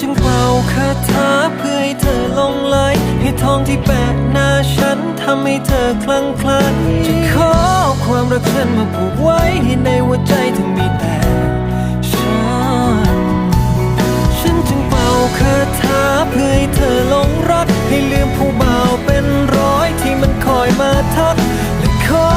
จึงเป่าคาถาเพื่อให้เธอลงไหลให้ทองที่แปะหน้าฉันทำให้เธอคลั่งคลายจะขอความรักฉันมาผูกไว้ให้ในหัวใจเธอมีแต่ฉัน ฉันจึงเป่าคาถาเพื่อให้เธอลงรัก ให้ลืมผู้บ่าวเป็นร้อยที่มันคอยมาทักและขอ